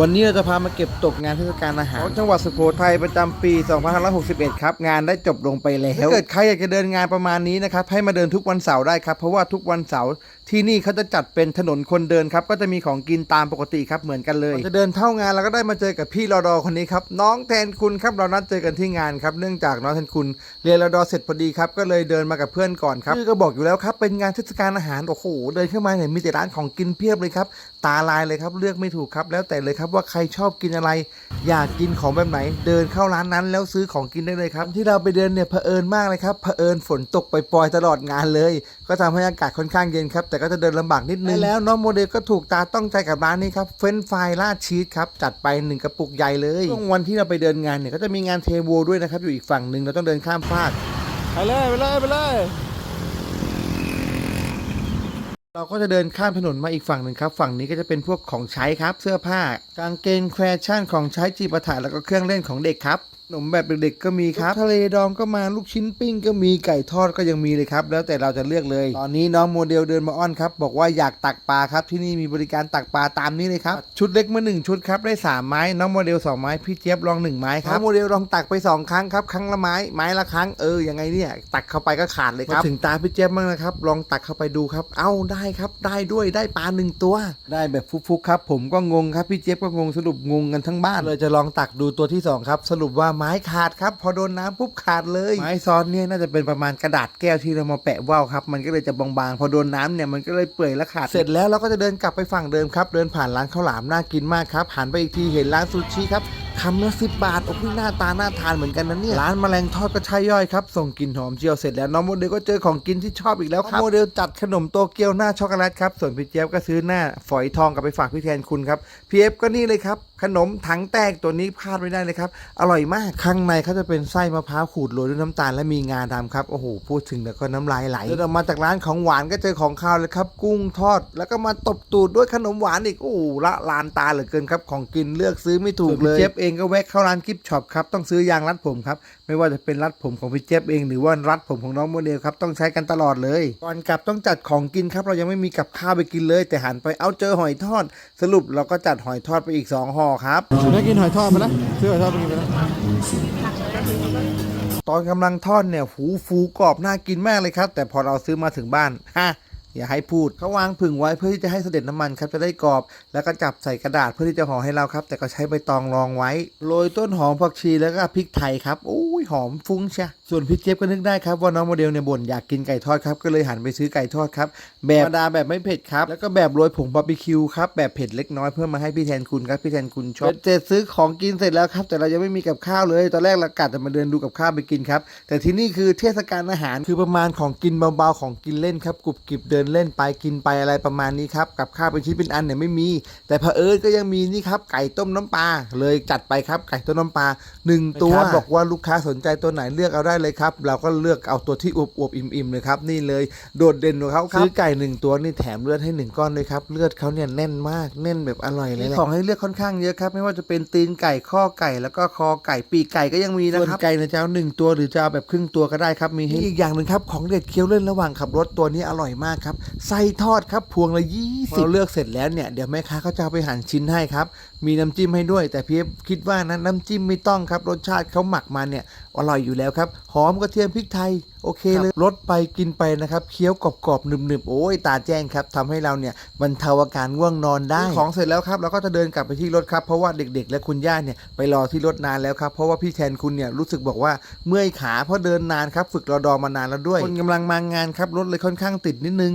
วันนี้เราจะพามาเก็บตกงานเทศกาลอาหารของจังหวัดสุโขทัยประจำปี 2561 ครับ งานได้จบลงไปแล้ว ถ้าเกิดใครอยากจะเดินงานประมาณนี้นะครับ ให้มาเดินทุกวันเสาร์ได้ครับ เพราะว่าทุกวันเสาร์ที่นี่เขาจะจัดเป็นถนนคนเดินครับ ก็จะมีของกินตามปกติครับ เหมือนกันเลย จะเดินเท่างานเราก็ได้มาเจอกับพี่รอดอคนนี้ครับ น้องแทนคุณครับ เรานัดเจอกันที่งานครับ เนื่องจากน้องแทนคุณเรียนรอดอเสร็จพอดีครับ ก็เลยเดินมากับเพื่อนก่อนครับชื่อก็บอกอยู่แล้วครับ เป็นงานเทศกาลอาหาร โอ้โห เดินเข้ามาเนี่ยมีแต่ร้านของกินเพียบเลยครับ ตาลายเลยครับ เลือกไม่ถูกครับ แล้วแต่เลยครับว่าใครชอบกินอะไร อยากกินของแบบไหน เดินเข้าร้านนั้นแล้วซื้อของกินได้เลยครับ ที่เราไปเดินเนี่ยเผอิญมากเลยครับเผอิญฝนตกไปปล่อยๆตลอดงานเลย ก็ทำให้อากาศค่อนข้างเย็นครับแต่ก็จะเดินลำบากนิดนึงแล้วน้องโมเดลก็ถูกตาต้องใจกับร้านนี้ครับเฟรนช์ฟรายราดชีสครับจัดไปหนึ่งกระปุกใหญ่เลยช่วงวันที่เราไปเดินงานเนี่ยก็จะมีงานเทโวด้วยนะครับอยู่อีกฝั่งหนึ่งเราต้องเดินข้ามฟากไปเลยไปเลยไปเลย เราก็จะเดินข้ามถนนมาอีกฝั่งหนึ่งครับ ฝั่งนี้ก็จะเป็นพวกของใช้ครับ เสื้อผ้ากางเกงแฟชั่นของใช้จีปาถาแล้วก็เครื่องเล่นของเด็กครับขนมแบบเด็กๆก็มีครับทะเลดองก็มาลูกชิ้นปิ้ง ก็มีไก่ทอดก็ยังมีเลยครับ แล้วแต่เราจะเลือกเลย ตอนนี้น้องโมเดลเดินมาอ้อนครับ บอกว่าอยากตักปลาครับที่นี่มีบริการตักปลาตามนี้เลยครับ ชุดเล็กมาหนึ่งชุดครับได้สามไม้ น้องโมเดลสองไม้พี่เจี๊ยบลองหนึ่งไม้ครับน้องโมเดลลองตักไปสองครั้งครับครั้งละไม้ไม้ละครั้งเออยังไงเนี่ยตักเข้าไปก็ขาดเลยครับถึงตาพี่เจี๊ยบบ้างนะครับลองตักเข้าไปดูครับ เอ้าได้ครับ ได้ด้วยได้ปลาหนึ่งตัว ได้แบบฟุกๆครับ ผมก็งงครับพี่เจี๊ยบก็งงสรุปงงกันทั้งบ้านเลยจะลองตักดูตัวที่สองครับ สรุปว่าไม้ขาดครับ พอโดนน้ำปุ๊บขาดเลย ไม้ซ้อนเนี่ยน่าจะเป็นประมาณกระดาษแก้วที่เรามาแปะว่าวครับ มันก็เลยจะบางๆ พอโดนน้ำเนี่ยมันก็เลยเปื่อยและขาด เสร็จแล้วเราก็จะเดินกลับไปฝั่งเดิมครับ เดินผ่านร้านข้าวหลามน่ากินมากครับ หันไปอีกทีเห็นร้านซูชิครับ คำละสิบบาท โอ้โหน้าตา น่าทานเหมือนกันนะเนี่ย ร้านแมลงทอดก็ใช่ย่อยครับ ส่งกลิ่นหอมเจียวเสร็จแล้ว น้องโมเดลก็เจอของกินที่ชอบอีกแล้วครับ โมเดลจัดขนมโตเกียวหน้าช็อกโกแลตครับ ส่วนพี่เจี๊ยบก็ซื้อหน้าฝอยทองกลับไปฝากพี่แทนคุณครับ พีเอฟก็นี่เลยครับ ขนมถังแตกตัวนี้พลาดไม่ได้เลยครับ อร่อยมาก ข้างในเขาจะเป็นไส้มะพร้าวขูดโรยด้วยน้ำตาลและมีงาดำครับ โอ้โห พูดถึงแล้วก็น้ำลายไหลเดินออกมาจากร้านของหวานก็เจอของคาวเลยครับ กุ้งทอด แล้วก็มาตบตูดด้วยขนมหวานอีก โอ้โหละลานตาเหลือเกินครับ ของกินเลือกซื้อไม่ถูกเลยเจี๊ยบเองก็แวะเข้าร้านกิฟช็อปครับต้องซื้อยางรัดผมครับไม่ว่าจะเป็นรัดผมของพี่เจี๊ยบเองหรือว่ารัดผมของน้องโมเดลครับต้องใช้กันตลอดเลยก่อนกลับต้องจัดของกินครับเรายังไม่มีกับข้าวไปกินเลย แต่หันไปเอาเจอหอยทอด สรุปเราก็จัดหอยทอดไปอีกสองห่อครับได้กินหอยทอดไปแล้วซื้อหอยทอดไปกินไปแล้วตอนกำลังทอดเนี่ยหูฟูกรอบน่ากินมากเลยครับ แต่พอเราซื้อมาถึงบ้านฮะ อย่าให้พูดเขาวางผึ่งไว้เพื่อที่จะให้เสด็จน้ำมันครับจะได้กรอบ แล้วก็จับใส่กระดาษเพื่อที่จะห่อให้เราครับ แต่ก็ใช้ใบตองรองไว้โรยต้นหอมผักชีแล้วก็พริกไทยครับโอ้ยหอมฟุ้งเชียส่วนพี่เจี๊ยบก็นึกได้ครับว่าน้องโมเดลเนี่ยบ่นอยากกินไก่ทอดครับก็เลยหันไปซื้อไก่ทอดครับแบบธรรมดาแบบไม่เผ็ดครับแล้วก็แบบโรยผงบาร์บีคิวครับแบบเผ็ดเล็กน้อยเพื่อมาให้พี่แทนคุณครับพี่แทนคุณชอบเสร็จซื้อของกินเสร็จแล้วครับแต่เรายังไม่มีกับข้าวเลยตอนแรกเรากะจะมาเดินดูกับข้าวไปกินครับแต่ที่นี่คือเทศกาลอาหารคือประมาณของกินเบาๆของกินเล่นครับกรุบกริบเดินเล่นไปกินไปอะไรประมาณนี้ครับกับข้าวเป็นชิ้นเป็นอันเนี่ยไม่มี แต่เผอิญก็ยังมีนี่ครับไก่ต้มน้ำปลาเลยจัดไปครับไก่ต้มน้ำปลาหนึ่งตัวบอกว่าลูกค้าสนใจตัวไหนเลือกเอาได้เลยครับเราก็เลือกเอาตัวที่อวบๆอิ่มๆเลยครับนี่เลยโดดเด่นของเขาครับซื้อไก่หนึ่งตัวนี่แถมเลือดให้หนึ่งก้อนเลยครับเลือดเขาเนี่ยแน่นมากแน่นแบบอร่อยเลยแหละของให้เลือกค่อนข้างเยอะครับไม่ว่าจะเป็นตีนไก่ข้อไก่แล้วก็คอไก่ปีกไก่ก็ยังมีนะครับส่วนไก่นะจะเอาหนึ่งตัวหรือจะเอาแบบครึ่งตัวก็ได้ครับมีให้อีกอย่างหนึ่งครับของเด็ดเคี้ยวเล่นระหว่างขับรถตัวนี้อร่อยมากครับไส้ทอดครับพวงละยี่สิบเราเลือกเสร็จแล้วเนี่ยเดี๋ยวแม่ค้าเขาจะเอาไปหั่นชิ้นให้ครับมีน้ำจิ้มให้ด้วย แต่พี่เอฟคิดว่านะน้ำจิ้มไม่ต้องครับรสชาติเขาหมักมาเนี่ยอร่อยอยู่แล้วครับหอมกระเทียมพริกไทยโอเคเลยรสไปกินไปนะครับเคี้ยวกรอบๆหนึบๆโอ้ยตาแจ้งครับทำให้เราเนี่ยบรรเทาอาการง่วงนอนได้ของเสร็จแล้วครับเราก็จะเดินกลับไปที่รถครับเพราะว่าเด็กๆ และคุณย่าเนี่ยไปรอที่รถนานแล้วครับเพราะว่าพี่แทนคุณเนี่ยรู้สึกบอกว่าเมื่อยขาเพราะเดินนานครับ ฝึกรอดอมานานแล้วด้วยคนกำลังมางานครับรถเลยค่อนข้างติดนิดนึง